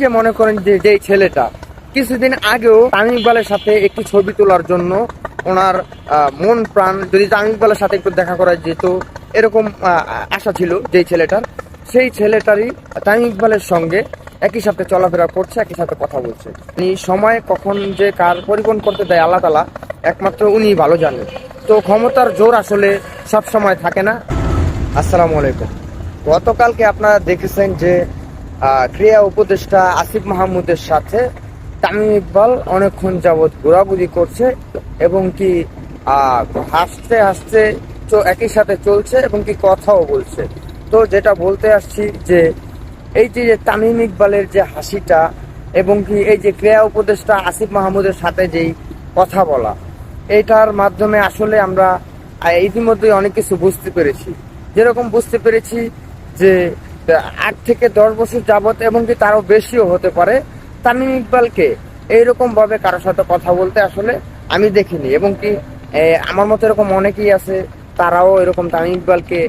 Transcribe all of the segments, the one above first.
যে মনে করেন যে যেই ছেলেটা, কিছুদিন আগেও তামিম ইকবালের সাথে একটি ছবি তোলার জন্য ওনার মন প্রাণ যদি তামিম ইকবালের সাথে একটু দেখা করা যেত, এরকম আশা ছিল যেই ছেলেটার। সেই ছেলেটারই তামিম ইকবালের সঙ্গে একই সাথে চলাফেরা করছে, একই সাথে কথা বলছে। উনি সময় কখন যে কার পরিবহন করতে দেয় আল্লাহ তালা একমাত্র উনি ভালো জানেন তো ক্ষমতার জোর আসলে সব সময় থাকে না। আসসালামু আলাইকুম। গতকালকে আপনারা দেখেছেন যে ক্রিয়া উপদেষ্টা আসিফ মাহমুদের সাথে তামিম ইকবাল অনেকক্ষণ যাবৎ ঘোরাঘুরি করছে এবং কি হাসতে হাসতে একই সাথে চলছে এবং কি কথাও বলছে। তো যেটা বলতে আসছি যে এই যে তামিম ইকবালের যে হাসিটা এবং কি এই যে ক্রিয়া উপদেষ্টা আসিফ মাহমুদের সাথে যেই কথা বলা এটার মাধ্যমে আসলে আমরা আহ, ইতিমধ্যেই অনেক কিছু বুঝতে পেরেছি। যেরকম বুঝতে পেরেছি যে আট থেকে দশ বছর যাবত এবং কি তারও বেশিও হতে পারে। তামিম ইকবালকে এইরকম ভাবে কারোর সাথে কথা বলতে আসলে আমি দেখিনি এবং কি আমার মতো এরকম অনেকেই আছে, তারাও এরকম তামিম ইকবালকে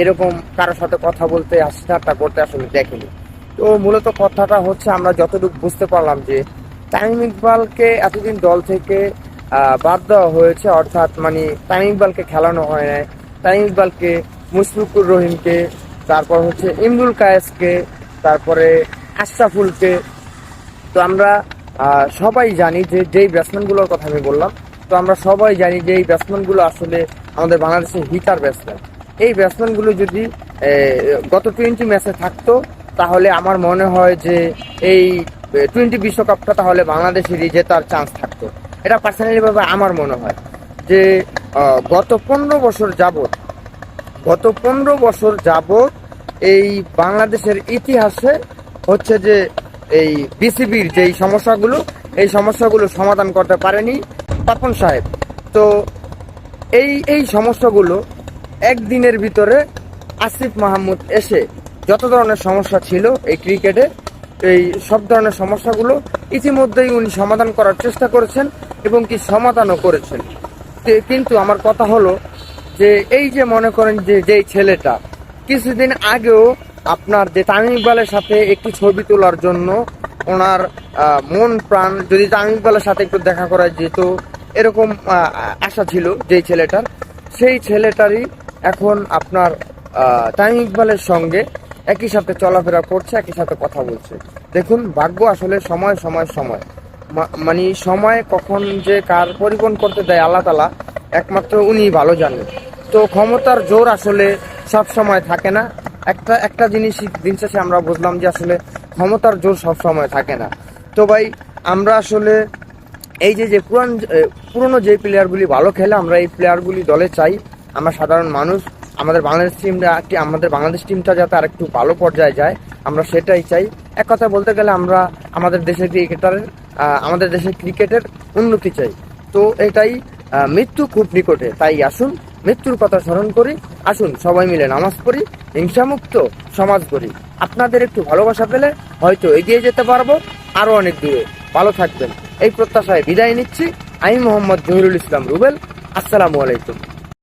এরকম কারোর সাথে কথা বলতে আশিটা করতে আসলে দেখেনি। তো মূলত কথাটা হচ্ছে আমরা যতটুকু বুঝতে পারলাম যে, তামিম ইকবালকে এতদিন দল থেকে বাদ দেওয়া হয়েছে, অর্থাৎ মানে তামিম ইকবালকে খেলানো হয় নাই। তামিম ইকবালকে মুশফিকুর রহিমকে তারপর হচ্ছে ইমরুল কায়েসকে, তারপরে আশরাফুলকে। তো আমরা সবাই জানি যে যেই ব্যাটসম্যানগুলোর কথা আমি বললাম, তো আমরা সবাই জানি যে এই ব্যাটসম্যানগুলো আসলে আমাদের বাংলাদেশের হিটার ব্যাটসম্যান এই ব্যাটসম্যানগুলো যদি গত টোয়েন্টি ম্যাচে থাকতো, তাহলে আমার মনে হয় যে এই টোয়েন্টি বিশ্বকাপটা তাহলে বাংলাদেশেরই জেতার চান্স থাকতো। এটা পার্সোনালি ভাবে আমার মনে হয় যে গত পনেরো বছর যাবত গত পনেরো বছর যাবৎ এই বাংলাদেশের ইতিহাসে হচ্ছে যে এই বিসিবির যেই সমস্যাগুলো, এই সমস্যাগুলো সমাধান করতে পারেনি পাপন সাহেব। তো এই এই সমস্যাগুলো একদিনের ভিতরে আসিফ মাহমুদ এসে যত ধরনের সমস্যা ছিল এই ক্রিকেটে, এই সব ধরনের সমস্যাগুলো ইতিমধ্যেই উনি সমাধান করার চেষ্টা করেছেন এবং কি সমাধানও করেছেন। কিন্তু আমার কথা হলো যে এই যে মনে করেন যে যেই ছেলেটা, কিছুদিন আগেও আপনার যে তামিম ইকবালের সাথে একটি ছবি তোলার জন্য ওনার মন প্রাণ, যদি তামিম ইকবালের সাথে একটু দেখা করা যেত, এরকম আশা ছিল যেই ছেলেটার। সেই ছেলেটারই এখন আপনার তামিম ইকবালের সঙ্গে একই সাথে চলাফেরা করছে, একই সাথে কথা বলছে। দেখুন, ভাগ্য আসলে সময় সময় সময়। মানে সময় কখন যে কার পরিবহন করতে দেয় আল্লাহ তালা একমাত্র উনি ভালো জানেন। তো ক্ষমতার জোর আসলে সব সময় থাকে না। একটা একটা জিনিস দিন শেষে আমরা বুঝলাম যে আসলে ক্ষমতার জোর সব সময় থাকে না। তো ভাই, আমরা আসলে এই যে যে পুরান পুরনো যে প্লেয়ারগুলি ভালো খেলে আমরা এই প্লেয়ারগুলি দলে চাই। আমরা সাধারণ মানুষ, আমাদের বাংলাদেশ টিমটা আমাদের বাংলাদেশ টিমটা যাতে আরেকটু ভালো পর্যায়ে যায়, আমরা সেটাই চাই। এক কথা বলতে গেলে আমরা আমাদের দেশের ক্রিকেটারের আমাদের দেশের ক্রিকেটের উন্নতি চাই। তো এটাই মৃত্যু খুব নিকটে। তাই আসুন মৃত্যুর কথা স্মরণ করি। আসুন, সবাই মিলে নামাজ পড়ি, হিংসামুক্ত সমাজ করি আপনাদের একটু ভালোবাসা পেলে হয়তো এগিয়ে যেতে পারব। আরও অনেক দূরে। ভালো থাকবেন। এই প্রত্যাশায় বিদায় নিচ্ছি। আমি মোহাম্মদ জহিরুল ইসলাম রুবেল। আসসালামু আলাইকুম।